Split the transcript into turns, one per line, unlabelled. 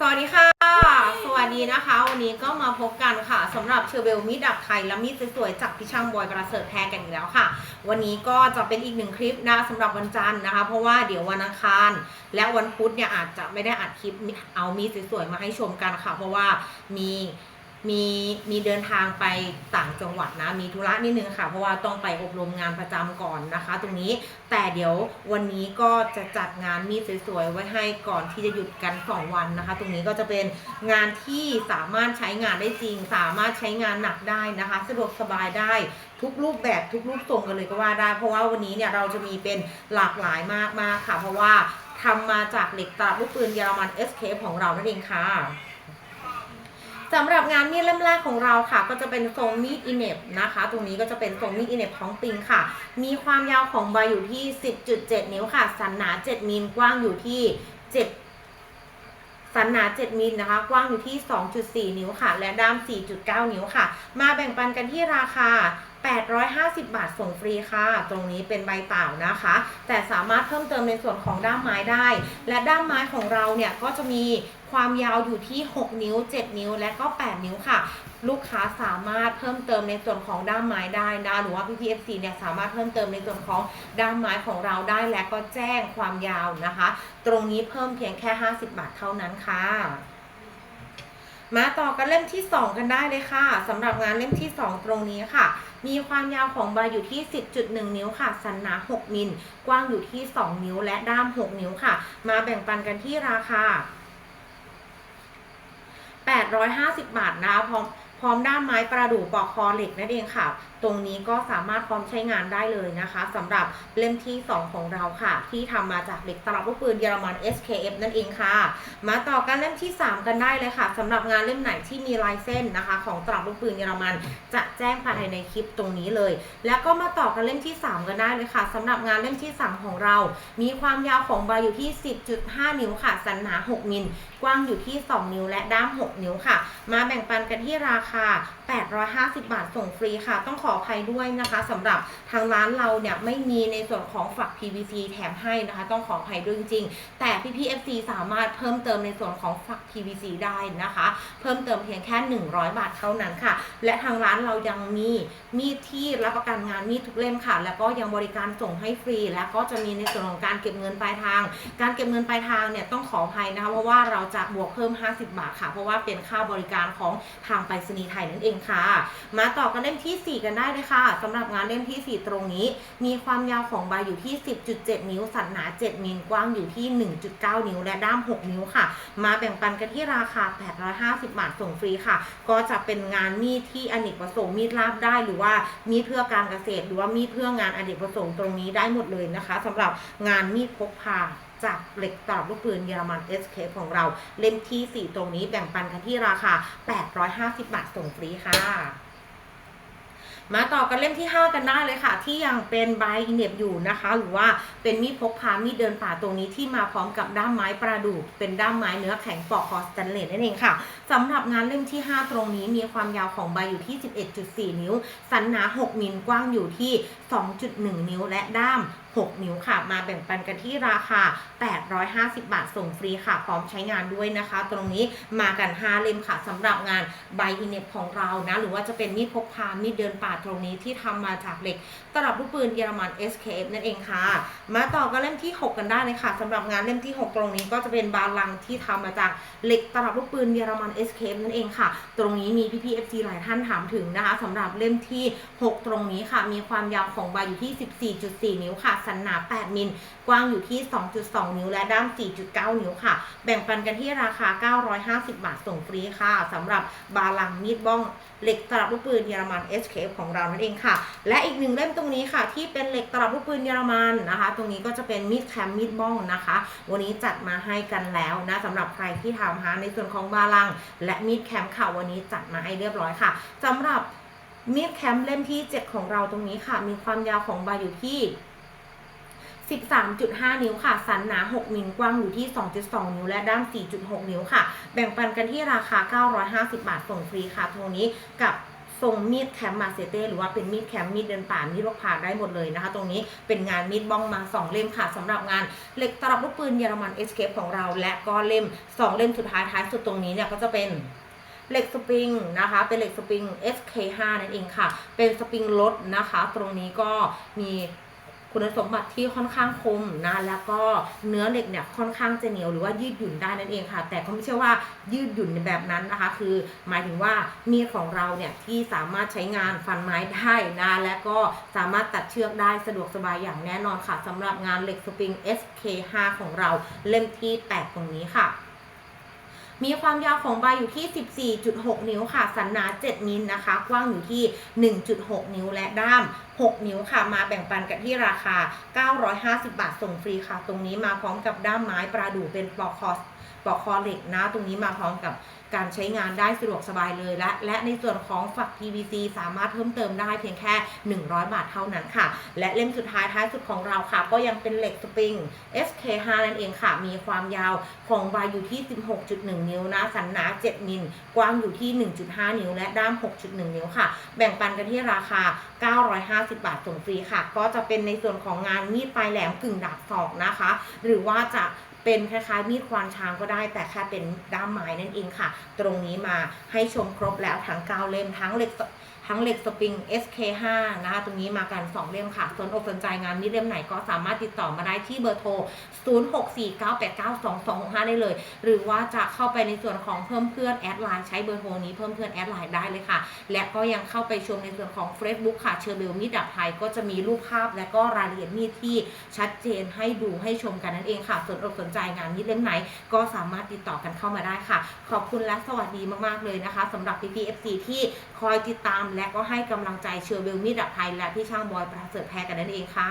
สวัสดีค่ะ สวัสดีนะคะ วันนี้ก็มาพบกันค่ะสำหรับเชอร์เบลมีดดับไทยและมีดสวยๆจากพี่ช่างบอยประเสริฐแทนกันอีกแล้วค่ะ วันนี้ก็จะเป็นอีกหนึ่งคลิปนะสำหรับวันจันทร์นะคะ เพราะว่าเดี๋ยววันอังคาร และวันพุธเนี่ยอาจจะไม่ได้อัดคลิปเอามีดสวยๆมาให้ชมกันค่ะ เพราะว่ามี มีมีเดินทางไปต่างจังหวัดนะ มีธุระนิดนึงค่ะ เพราะว่าต้องไปอบรมงานประจำก่อนนะคะ ตรงนี้แต่เดี๋ยววันนี้ก็จะจัดงานมีดสวยๆไว้ให้ก่อนที่จะหยุดกัน 2 วันนะคะ ตรงนี้ก็จะเป็นงานที่สามารถใช้งานได้จริง สามารถใช้งานหนักได้นะคะ สะดวกสบายได้ทุกรูปแบบทุกรูปทรงกันเลยก็ว่าได้ เพราะว่าวันนี้เนี่ยเราจะมีเป็นหลากหลายมากๆค่ะ เพราะว่าทำมาจากเหล็กตลับลูกปืนเยอรมัน SK ของเรานั่นเองค่ะ สำหรับงานมีดเล่มแรกของเราค่ะ ก็จะเป็นทรงมีดอินเนบนะคะ ตรงนี้ก็จะเป็นทรงมีดอินเนบท้องปิงค่ะ มีความยาวของใบอยู่ที่ 10.7 นิ้วค่ะ สันหนา 7มิลกว้างอยู่ที่ 7 สันหนา 7มิลนะคะ กว้างอยู่ที่ 2.4 นิ้วค่ะ และด้าม 4.9 นิ้วค่ะ มาแบ่งปันกันที่ราคา850 บาทส่งฟรีค่ะ ตรงนี้เป็นใบเปล่านะคะ แต่สามารถเพิ่มเติมในส่วนของด้ามไม้ได้ และด้ามไม้ของเราเนี่ยก็จะมีความยาวอยู่ที่ 6 นิ้ว 7 นิ้ว และก็ 8 นิ้วค่ะ ลูกค้าสามารถเพิ่มเติมในส่วนของด้ามไม้ได้นะ หรือว่า PPFC เนี่ยสามารถเพิ่มเติมในส่วนของด้ามไม้ของเราได้ และก็แจ้งความยาวนะคะ ตรงนี้เพิ่มเพียงแค่ 50 บาทเท่านั้นค่ะ มาต่อกันเล่มที่ 2 กันได้เลยค่ะสำหรับงานเล่มที่ 2 ตรงนี้ค่ะ มีความยาวของใบอยู่ที่ 10.1 นิ้วค่ะ สันหนา 6 มิล กว้างอยู่ที่ 2 นิ้วและด้าม 6 นิ้วค่ะ มาแบ่งปันกันที่ราคา 850 บาทนะคะพร้อม พร้อมด้ามไม้ประดู่ปอกคอเหล็กนั่นเองค่ะ ตรงนี้ก็สามารถพร้อมใช้งานได้เลยนะคะสำหรับเล่มที่ 2 ของเราค่ะ ที่ทำมาจากเหล็กตลับลูกปืนเยอรมัน SKF นั่นเองค่ะ มาต่อกันเล่มที่ 3 กันได้เลยค่ะสำหรับงานเล่มไหนที่มีลายเส้นนะคะ ของตลับลูกปืนเยอรมัน จะแจ้งภายในคลิปตรงนี้เลย แล้วก็มาต่อกันเล่มที่ 3 กันได้เลยค่ะสำหรับงานเล่มที่ 3 ของเรา มีความยาวของใบอยู่ที่ 10.5 นิ้วค่ะ สันหนา 6 มิล กว้างอยู่ที่ 2 นิ้วและด้าม 6 นิ้วค่ะ มาแบ่งปันกันที่ราคา850 บาทส่งฟรีค่ะ ต้องขออภัยด้วยนะคะสำหรับทางร้านเราเนี่ยไม่มีในส่วนของฝัก PVC แถมให้นะคะ ต้องขออภัยด้วยจริงๆ แต่พี่ๆ FC สามารถเพิ่มเติมในส่วนของฝัก PVC ได้นะคะ เพิ่มเติมเพียงแค่ 100 บาทเท่านั้นค่ะ และทางร้านเรายังมีมีดที่รับประกันงานมีดทุกเล่มค่ะ แล้วก็ยังบริการส่งให้ฟรี และก็จะมีในส่วนของการเก็บเงินปลายทาง การเก็บเงินปลายทางเนี่ยต้องขออภัยนะคะเพราะว่าเราจะบวกเพิ่ม 50 บาทค่ะ เพราะว่าเป็นค่าบริการของทางไปรษณีย์ไทยนั่นเองค่ะ มาต่อกันเล่มที่ 4 กันได้เลยค่ะสำหรับงานเล่มที่ 4 ตรงนี้ มีความยาวของใบอยู่ที่ 10.7 นิ้ว สันหนา 7 มิลกว้างอยู่ที่ 1.9 นิ้ว และด้าม 6 นิ้วค่ะ มาแบ่งปันกันที่ราคา 850 บาทส่งฟรีค่ะ ก็จะเป็นงานมีดที่อเนกประสงค์มีดลาบได้หรือว่ามีดเพื่อการเกษตร หรือว่ามีดเพื่องานอเนกประสงค์ตรงนี้ได้หมดเลยนะคะสำหรับงานมีดพกพา จากเหล็กตลับลูกปืนเยอรมัน SK ของเรา เล่มที่ 4 ตรงนี้แบ่งปันกันที่ราคา 850 บาทส่งฟรีค่ะมาต่อกันเล่มที่ 5 กันได้เลยค่ะ ที่ยังเป็นใบเน็บอยู่นะคะ หรือว่าเป็นมีดพกพามีดเดินป่าตรงนี้ที่มาพร้อมกับด้ามไม้ประดู่เป็นด้ามไม้เนื้อแข็งปอกคอสแตนเลสนั่นเองค่ะสำหรับงานเล่มที่ 5 ตรงนี้มีความยาวของใบอยู่ที่ 11.4 นิ้ว สันหนา 6 มิลกว้างอยู่ที่ 2.1 นิ้วและด้าม 6 นิ้วค่ะ มาแบ่งปันกันที่ราคา 850 บาทส่งฟรีค่ะ พร้อมใช้งานด้วยนะคะ ตรงนี้มากัน 5 เล่มค่ะสำหรับงานใบอินเน็ตของเรานะ หรือว่าจะเป็นมีดพกพามีดเดินป่าตรงนี้ที่ทำมาจากเหล็กตลับลูกปืนเยอรมัน SKF นั่นเองค่ะ มาต่อกันเล่มที่ 6 กันได้เลยค่ะสำหรับงานเล่มที่ 6 ตรงนี้ก็จะเป็นบาลังที่ทำมาจากเหล็กตลับลูกปืนเยอรมัน SKF นั่นเองค่ะ ตรงนี้มีพี่ๆ FC หลายท่านถามถึงนะคะสำหรับเล่มที่ 6 ตรงนี้ค่ะ มีความยาวของใบอยู่ที่ 14.4 นิ้วค่ะสันหนา 8 มิล กว้างอยู่ที่ 2.2 นิ้วและด้าม 4.9 นิ้วค่ะ แบ่งปันกันที่ราคา 950 บาทส่งฟรีค่ะสำหรับบาลังมีดบ้องเหล็กตลับลูกปืนเยอรมัน SKF ของเรานั่นเองค่ะ และอีกหนึ่งเล่มตรงนี้ค่ะ ที่เป็นเหล็กตลับลูกปืนเยอรมันนะคะ ตรงนี้ก็จะเป็นมีดแคมมีดบ้องนะคะ วันนี้จัดมาให้กันแล้วนะสำหรับใครที่ถามหาในส่วนของบาลัง และมีดแคมค่ะวันนี้จัดมาให้เรียบร้อยค่ะสำหรับมีดแคมเล่มที่ 7 ของเราตรงนี้ค่ะ มีความยาวของใบอยู่ที่ 13.5 นิ้วค่ะ สันหนา6มิลกว้างอยู่ที่ 2.2 นิ้ว และด้าม 4.6 นิ้วค่ะ แบ่งปันกันที่ราคา 950 บาท ส่งฟรีค่ะ ตรงนี้กับทรงมีดแคมมาเซเต้หรือว่าเป็นมีดแคมมีดเดินป่ามีดพกพาได้หมดเลยนะคะ ตรงนี้เป็นงานมีดบ้องมา 2 เล่มค่ะสำหรับงานเหล็กตลับลูกปืนเยอรมัน Escape ของเรา และก็เล่ม 2 เล่มสุดท้ายท้ายสุดตรงนี้เนี่ยก็จะเป็นเหล็กสปริงนะคะ เป็นเหล็กสปริง SK5 นั่นเองค่ะ เป็นสปริงลดนะคะ ตรงนี้ก็มี คุณสมบัติที่ค่อนข้างคมนะแล้วก็เนื้อเหล็กเนี่ยค่อนข้างจะเหนียวหรือว่ายืดหยุ่นได้นั่นเองค่ะ แต่ก็ไม่ใช่ว่ายืดหยุ่นในแบบนั้นนะคะ คือหมายถึงว่ามีดของเราเนี่ยที่สามารถใช้งานฟันไม้ได้นะและก็สามารถตัดเชือกได้สะดวกสบายอย่างแน่นอนค่ะสำหรับงานเหล็กสปริง SK5 ของเราเล่มที่ 8 ตรงนี้ค่ะ มีความยาวของใบอยู่ที่ 14.6 นิ้วค่ะ สันหนา 7 มิลนะคะ กว้างอยู่ที่ 1.6 นิ้วและด้าม 6 นิ้วค่ะ มาแบ่งปันกันที่ราคา 950 บาทส่งฟรีค่ะ ตรงนี้มาพร้อมกับด้ามไม้ปลาดูเป็นปลอกคอปลอกคอเหล็กนะ ตรงนี้มาพร้อมกับ การใช้งานได้สะดวกสบายเลยและและในส่วนของฝัก PVC สามารถเพิ่มเติมได้เพียงแค่ 100 บาทเท่านั้นค่ะ และเล่มสุดท้ายท้ายสุดของเราค่ะ ก็ยังเป็นเหล็กสปริง SK5 นั่นเองค่ะ มีความยาวของใบอยู่ที่ 16.1 นิ้วนะสันหนา 7 มิล กว้างอยู่ที่ 1.5 นิ้ว และด้าม 6.1 นิ้วค่ะ แบ่งปันกันที่ราคา 950 บาทส่งฟรีค่ะ ก็จะเป็นในส่วนของงานมีดปลายแหลมกึ่งดาบศอกนะคะ หรือว่าจะ เป็นคล้ายๆมีดควานช้างก็ได้ แต่แค่เป็นด้ามไม้นั่นเองค่ะ ตรงนี้มาให้ชมครบแล้วทั้ง9เล่มทั้งเหล็ก ทั้งเหล็กสปริง SK5 นะคะตรงนี้มากัน 2 เล่มค่ะ สนอกสนใจงานนี้เล่มไหนก็สามารถติดต่อมาได้ที่เบอร์โทร 0649892265 ได้เลย หรือว่าจะเข้าไปในส่วนของเพิ่มเพื่อนแอดไลน์ใช้เบอร์โทรนี้เพิ่มเพื่อนแอดไลน์ได้เลยค่ะ และก็ยังเข้าไปชมในส่วนของ Facebook ค่ะเชอร์เบลมีดดับไทยก็จะมีรูปภาพและก็รายละเอียดมีดที่ชัดเจนให้ดูให้ชมกันนั่นเองค่ะ สนอกสนใจงานนี้เล่มไหนก็สามารถติดต่อกันเข้ามาได้ค่ะ ขอบคุณและสวัสดีมากๆเลยนะคะสำหรับ PPFC ที่คอยติดตามและก็ให้กำลังใจเชอร์เบลมิดดับไทยและพี่ช่างบอยประเสริฐแพรกันนั่นเองค่ะ